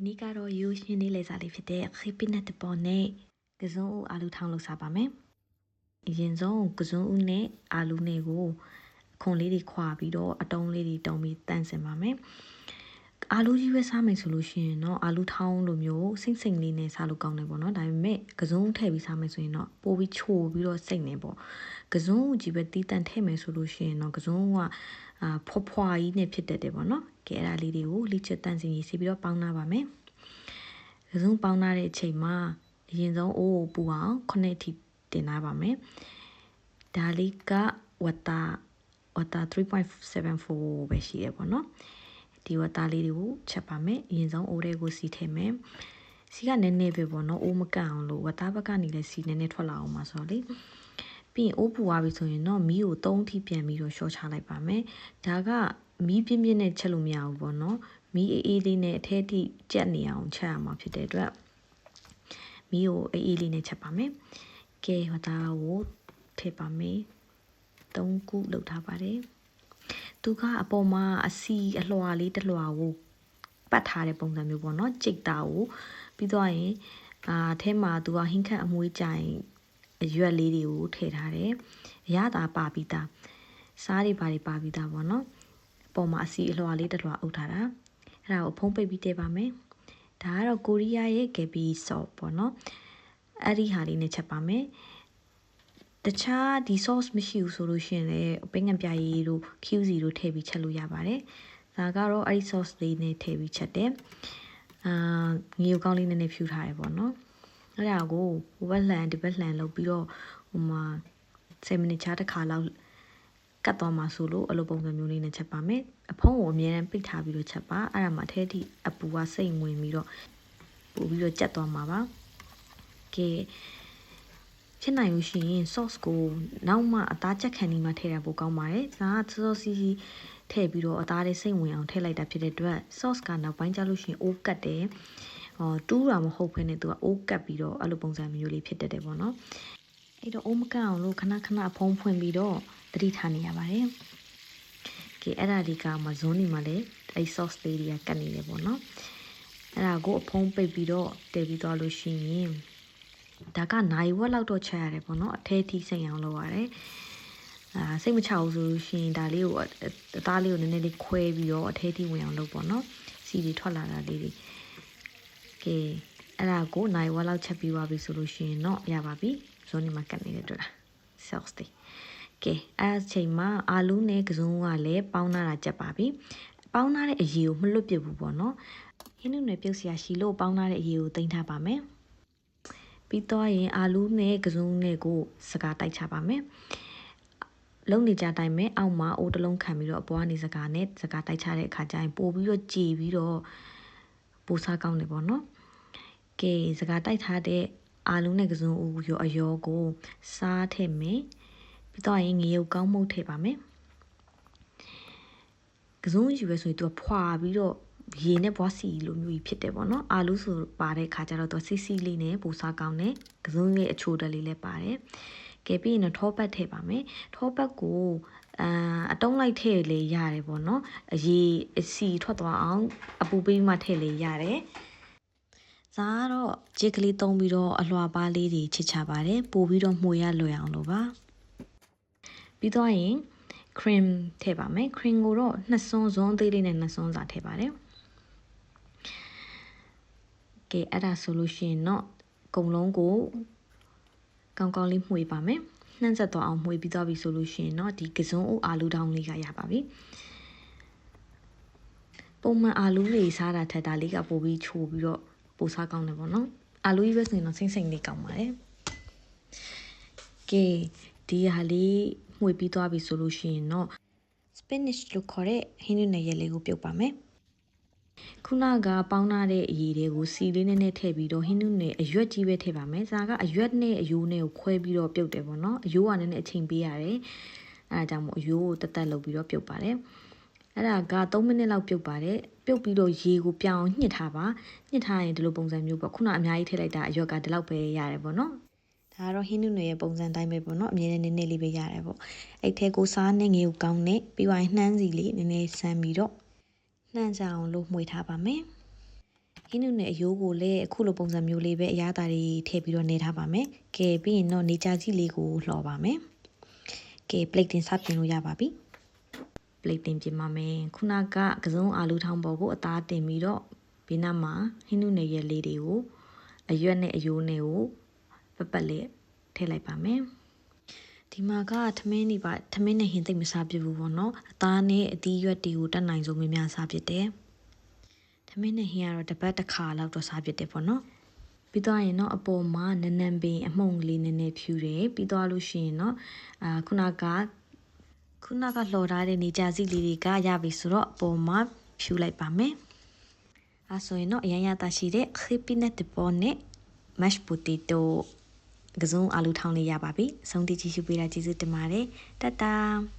ဒီနေ့ကတော့ရိုးရှင်းလေးလေစားလေးဖြစ်တဲ့ခိပနတ်တပေါ်နဲ့ကစုံဦးအာလူထောင်းလုပ်စားပါမယ်အရင်ဆုံးကစုံဦးနဲ့အာလူနဲ့ကိုအခွန်လေးတွေခွာပြီးတော့အတုံးလေးတွေတုံးပြီးတန့်စင်ပါမယ် အာလူကြီးပဲစားမယ်ဆိုလို့ရှိရင်တော့အာလူထောင်းလိုမျိုးစိမ့်စိမ့်လေးနဲ့စားလို့ကောင်းတယ်ပေါ့နော်ဒါပေမဲ့ကစုံထည့်ပြီးစားမယ်ဆိုရင်တော့ပိုပြီးချိုပြီးတော့စိတ်နေပေါ့ကစုံကြီးပဲတီးတန့်ထည့်မယ်ဆိုလို့ရှိရင်တော့ကစုံကအာဖွားဖွားကြီးနဲ့ဖြစ်တတ်တယ်ပေါ့နော်ကဲအဲ့ဒါလေးတွေကိုလိချစ်တန့်စင်ရေးစီပြီးတော့ပေါင်းနာပါမယ်ကစုံပေါင်းနာတဲ့အချိန်မှာအရင်ဆုံးအိုးကိုပူအောင်ခုနှစ်ထိတင်ထားပါမယ်ဒါလေးကဝတ်တာဝတ်တာ3.74ပဲရှိရပေါ့နော် ဒီဝတ်တာလေးတွေကိုချက်ပါမယ်အရင်ဆုံးအိုးတွေကိုစီထည့်မယ်စီကနည်းနည်းပဲပေါ့နော်အိုးမကန့်အောင်လို့ဝတ်တာဘက်ကနေလည်းစီနည်းနည်းထွက်လာအောင်ပါဆိုတော့လေပြီးရင်အိုးပူသွားပြီဆိုရင်တော့မီးကို၃ထိပြန်ပြီးတော့ရှော့ချလိုက်ပါမယ်ဒါကမီးပြင်းပြင်းနဲ့ချက်လို့မရဘူးပေါ့နော်မီးအေးအေးလေးနဲ့အထဲထိကြက်နေအောင်ချက်ရမှာဖြစ်တဲ့အတွက်မီးကိုအေးအေးလေးနဲ့ချက်ပါမယ်ကဲဟောတာကိုထည့်ပါမယ်၃ခုလောက်ထားပါတယ် သူကအပေါ်မှာအစီအလွှာလေးတစ်လွှာကိုပတ်ထားတဲ့ပုံစံမျိုးပေါ့နော်ကြိတ်တာကိုပြီးတော့ရင်အာအဲမှာသူကဟင်းခန့်အမွေးကြိုင်အရွက်လေးတွေကိုထည့်ထားတယ်အရသာပါပြီးသားစားတွေပါတွေပါပြီးသားပေါ့နော်ပေါ်မှာအစီအလွှာလေးတစ်လွှာအုပ်ထားတာအဲ့ဒါကိုဖုံးပိတ်ပြီးတည်ပါမယ်ဒါကတော့ကိုရီးယားရဲ့ဂေဘီဆော့ပေါ့နော်အဲ့ဒီဟာလေးနဲ့ချက်ပါမယ် တခြားဒီ sauce မရှိဘူးဆိုလို့ရှိရင်လည်းပင်းငံပြရည်တို့ QC တို့ထည့်ပြီးချက်လို့ရပါတယ်ဒါကတော့အဲ့ဒီ sauce လေးနဲ့ထည့်ပြီးချက်တယ်အာငီယိုကောင်းလေးနည်းနည်းဖြူထားတယ်ပေါ့နော်အဲ့ဒါကိုဟိုဘက်လှန်ဒီဘက်လှန်လုပ်ပြီးတော့ဟိုမှာ7မိနစ်ချာတစ်ခါလောက်ကတ်သွားမှာဆိုလို့အလိုပုံစံမျိုးလေးနဲ့ချက်ပါမယ်အဖုံးကိုအမြဲတမ်းပိတ်ထားပြီးတော့ချက်ပါအဲ့ဒါမှအထဲထိအပူကစိတ်ဝင်ပြီးတော့ပို့ပြီးတော့ကြက်သွားမှာပါကဲ ဖြစ်နိုင်လို့ရှိရင် sauce ကိုနောက်မှအသားချက်ခံဒီမှာထည့်ရဖို့ကောင်းပါတယ်ဒါက sauce စီစီထည့်ပြီးတော့အသားလေးစိတ်ဝင်အောင်ထည့်လိုက်တာဖြစ်တဲ့အတွက် sauce ကနောက်ပိုင်းကျလို့ရှိရင်အိုးကတ်တယ်ဟောတူးတာမဟုတ်ဘဲနဲ့သူကအိုးကတ်ပြီးတော့အဲ့လိုပုံစံမျိုးလေးဖြစ်တတ်တယ်ပေါ့နော်အဲ့တော့အိုးမကတ်အောင်လို့ခဏခဏဖုံးဖွင့်ပြီးတော့တတိထားနေရပါတယ်ကဲအဲ့ဒါလေးကမှဇွန်းနေမှာလေအဲ့ sauce လေးတွေကကတ်နေတယ်ပေါ့နော်အဲ့ဒါကိုအဖုံးပိတ်ပြီးတော့တည်ပြီးသွားလို့ရှိရင် ဒါကနိုင်ဝက်လောက်တော့ချက်ရတယ်ပေါ့နော်အထဲထိစိတ်အောင်လုပ်ရတယ်အာစိတ်မချဘူးဆိုလို့ရှိရင်ဒါလေးကိုအသားလေးကိုနည်းနည်းလေးခွဲပြီးတော့အထဲထိဝင်အောင်လုပ်ပေါ့နော်စီတွေထွက်လာတာလေးတွေကဲအဲ့ဒါကိုနိုင်ဝက်လောက်ချက်ပြီးသွားပြီဆိုလို့ရှိရင်တော့ရပါပြီဇွန်ဒီမှာကတ်နေတဲ့တွေ့လား sales day ကဲအဲ့အချိန်မှာအာလူးနဲ့ကစုံကလည်းပေါင်းလာတာကြက်ပါပြီပေါင်းလာတဲ့အရေးကိုမလွတ်ပြဘူးပေါ့နော်ဟင်းနုနယ်ပြုတ်စရာရှိလို့ပေါင်းလာတဲ့အရေးကိုတင်ထားပါမယ် ပြီးတော့ရင်အာလူးနဲ့ကစုံနဲ့ကိုစကားတိုက်ချပါမယ်လုံနေကြတိုင်းပဲအောက်မှာအိုးတလုံးခံပြီးတော့အပေါ်ကနေစကားနဲ့စကားတိုက်ချတဲ့အခါကျရင်ပို့ပြီးတော့ကြည်ပြီးတော့ပူစားကောင်းတယ်ပေါ့နော်ကဲစကားတိုက်ထားတဲ့အာလူးနဲ့ကစုံဦးရောအယောကိုစားထည့်မယ်ပြီးတော့ရင်ငရုတ်ကောင်းမှုထည့်ပါမယ်ကစုံယူပဲဆိုရင်သူကဖွာပြီးတော့ ရေနဲ့ဘွားစီလိုမျိုးကြီးဖြစ်တယ်ပေါ့နော်အာလူးဆိုပါတဲ့ခါကျတော့သူစီစီလေးနဲ့ပူစားကောင်းတယ်ကစုံရဲ့အချိုးတက်လေးလည်းပါတယ်ကဲပြီးရင်တော့ထောပတ်ထည့်ပါမယ်ထောပတ်ကိုအာအတုံးလိုက်ထည့်လေရတယ်ပေါ့နော်အရေအစီထွက်သွားအောင်အပူပေးမှထည့်လေရတယ်ဇာကတော့ဂျစ်ကလေးတုံးပြီးတော့အလွှာပါးလေးတွေချစ်ချပါတယ်ပို့ပြီးတော့မှုရလွယ်အောင်လို့ပါပြီးတော့ရင် cream ထည့်ပါမယ် cream ကိုတော့နှစ်စွန်းစွန်းသေးလေးနဲ့နှစ်စွန်းစာထည့်ပါတယ် ကဲအဲ့ဒါဆိုလို့ရှိရင်တော့အကုန်လုံးကိုကောင်းကောင်းလေးမှုေးပါမယ်နှမ်းဆက်သွားအောင်မှုေးပြီးသွားပြီဆိုလို့ရှိရင်တော့ဒီကစုံအိုအာလူတောင်းလေးကရပါပြီပုံမှန်အာလူတွေစားတာထက်ဒါလေးကပိုပြီးချိုပြီးတော့ပိုစားကောင်းတယ်ပေါ့နော်အာလူကြီးပဲဆိုရင်တော့စိမ့်စိမ့်လေးကောင်းပါတယ်ကဲဒီဟာလေးမှုေးပြီးသွားပြီဆိုလို့ရှိရင်တော့ spinach လို့ခေါ်တဲ့ဟင်းနုနယ်ရဲလေးကိုပြုတ်ပါမယ် ခုနကပေါင်းထားတဲ့အရည်တွေကိုစီလေးနဲ့နဲ့ထည့်ပြီးတော့ဟင်းနုနယ်အရွက်ကြီးပဲထည့်ပါမယ်။ဒါကအရွက်နဲ့အယိုးနဲ့ကိုခွဲပြီးတော့ပြုတ်တယ်ပေါ့နော်။အယိုးကလည်းနဲ့အချိန်ပေးရတယ်။အဲဒါကြောင့်မို့အယိုးကိုတက်တက်လုပ်ပြီးတော့ပြုတ်ပါတယ်။အဲ့ဒါက3မိနစ်လောက်ပြုတ်ပါတယ်။ပြုတ်ပြီးတော့ရေကိုပြောင်းညှစ်ထားပါ။ညှစ်ထားရင်ဒီလိုပုံစံမျိုးပေါ့။ခုနအများကြီးထည့်လိုက်တာအရွက်ကဒီလောက်ပဲရတယ်ပေါ့နော်။ဒါကတော့ဟင်းနုနယ်ရဲ့ပုံစံတိုင်းပဲပေါ့နော်အမြဲတမ်းနည်းနည်းလေးပဲရတယ်ပေါ့အဲ့ထဲကိုစားနဲ့ငေကိုကောင်းနဲ့ပြီးသွားရင်နှမ်းစီလေးနည်းနည်းဆမ်းပြီးတော့ နှမ်းကြအောင်လို့မှွေထားပါမယ်ဟင်းနုနဲ့အယိုးကိုလည်းအခုလိုပုံစံမျိုးလေးပဲအရသာတွေထည့်ပြီးတော့နေထားပါမယ်ကဲပြီးရင်တော့နေကြကြီးလေးကိုလှော်ပါမယ်ကဲ plate တင်စပြင်လို့ရပါပြီ plate တင်ပြင်ပါမယ်ခုနကကစုံအာလူထောင်းပေါ်ကိုအသားတင်ပြီးတော့ဘေးနားမှာဟင်းနုနယ်ရဲ့လေးတွေကိုအရွက်နဲ့အယိုးနဲ့ကိုပက်ပက်လေးထည့်လိုက်ပါမယ် ဒီမှာကထမင်းနေပါထမင်းနဲ့ဟင်းသိပ်မစားပြဘူးပေါ့နော်အသားနဲ့အသီးရွက်တွေကိုတက်နိုင်ဆုံးများများစားဖြစ်တယ်ထမင်းနဲ့ဟင်းကတော့တစ်ပတ်တစ်ခါလောက်တော့စားဖြစ်တယ်ပေါ့နော်ပြီးတော့ရင်တော့အပေါ်မှာနနံပင်အမှုန့်ကလေးနည်းနည်းဖြူတယ်ပြီးတော့လို့ရှိရင်တော့အာခုနကခုနကလှော်ထားတဲ့နေကြစီလေးတွေကရပြီဆိုတော့အပေါ်မှာဖြူလိုက်ပါမယ်အဲဆိုရင်တော့အရင်ရတာရှိတဲ့ crispy nut ပေါ်နဲ့ mashed potato ကစုံအာလူထောင်းလေးရပါပြီ။ဆုံးတိကြည့်ရှုပေးတာကျေးဇူးတင်ပါတယ်။တတ်တာ။